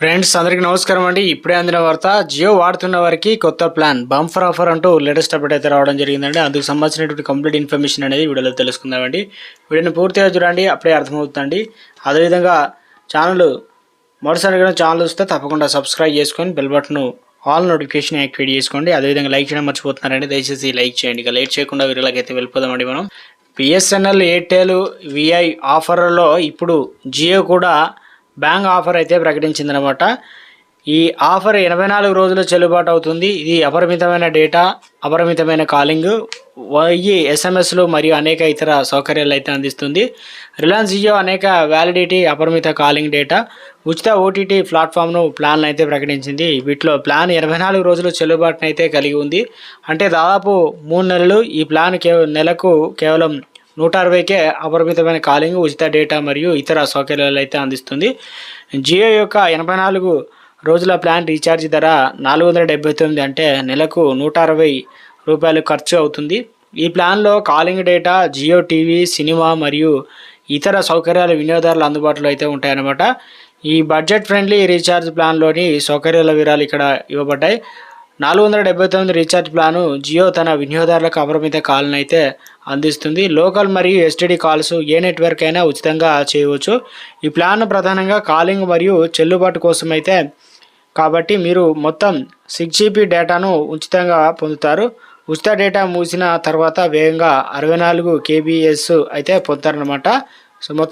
Friends అందరికీ నమస్కారం అండి. ఇప్పుడే అందిన వార్త జియో వాడుతున్న వారికి కొత్త ప్లాన్ బంఫర్ ఆఫర్ అంటూ లేటెస్ట్ అప్డేట్ అయితే రావడం జరిగిందండి. అందుకు సంబంధించినటువంటి కంప్లీట్ ఇన్ఫర్మేషన్ అనేది వీడియోలో తెలుసుకుందామండి వీడియోని పూర్తిగా చూడండి అప్పుడే అర్థమవుతుందండి. అదేవిధంగా ఛానల్ మొదటిసారిగా ఛానల్ వస్తే తప్పకుండా సబ్స్క్రైబ్ చేసుకొని bell button all notification activate చేసుకోండి. అదేవిధంగా లైక్ చేయడం మర్చిపోతున్నారండి. దయచేసి లైక్ చేయండి. ఇక లేట్ చేయకుండా వీడియోలోకి అయితే వెళ్ళిపోదామండి మనం. బిఎస్ఎన్ఎల్ ఎయిర్టెల్ విఐ ఆఫర్లలో ఇప్పుడు జియో కూడా బ్యాంక్ ఆఫర్ అయితే ప్రకటించిందనమాట. ఈ ఆఫర్ ఎనభై నాలుగు రోజులు చెల్లుబాటు అవుతుంది. ఇది అపరిమితమైన డేటా అపరిమితమైన కాలింగ్ వెయ్యి ఎస్ఎంఎస్లు మరియు అనేక ఇతర సౌకర్యాలు అయితే అందిస్తుంది. రిలయన్స్ జియో అనేక వ్యాలిడిటీ అపరిమిత కాలింగ్ డేటా ఉచిత ఓటీటీ ప్లాట్ఫామ్ను ప్లాన్ అయితే ప్రకటించింది. వీటిలో ప్లాన్ ఎనభై నాలుగు రోజులు చెల్లుబాటునైతే కలిగి ఉంది. అంటే దాదాపు మూడు నెలలు ఈ ప్లాన్ కేవ నెలకు కేవలం నూట అరవైకే అపరిమితమైన కాలింగ్ ఉచిత డేటా మరియు ఇతర సౌకర్యాలు అయితే అందిస్తుంది. జియో యొక్క ఎనభై నాలుగు రోజుల ప్లాన్ రీఛార్జ్ ధర నాలుగు వందల డెబ్బై తొమ్మిది అంటే నెలకు నూట అరవై రూపాయలు ఖర్చు అవుతుంది. ఈ ప్లాన్లో calling data Jio TV cinema మరియు ఇతర సౌకర్యాల వినియోగదారులు అందుబాటులో అయితే ఉంటాయన్నమాట. ఈ బడ్జెట్ ఫ్రెండ్లీ రీఛార్జ్ ప్లాన్లోని సౌకర్యాల వివరాలు ఇక్కడ ఇవ్వబడ్డాయి. నాలుగు వందల డెబ్బై తొమ్మిది రీఛార్జ్ ప్లాను జియో తన వినియోగదారులకు అపరిమిత కాల్ని అయితే అందిస్తుంది. లోకల్ మరియు ఎస్టీడీ కాల్స్ ఏ నెట్వర్క్ అయినా ఉచితంగా చేయవచ్చు. ఈ ప్లాన్ ప్రధానంగా కాలింగ్ మరియు చెల్లుబాటు కోసం అయితే కాబట్టి మీరు మొత్తం సిక్స్ జీబీ డేటాను ఉచితంగా పొందుతారు. ఉచిత డేటా మూసిన తర్వాత వేగంగా అరవై నాలుగు కేబీఎస్ అయితే పొందుతారనమాట సో మొత్తం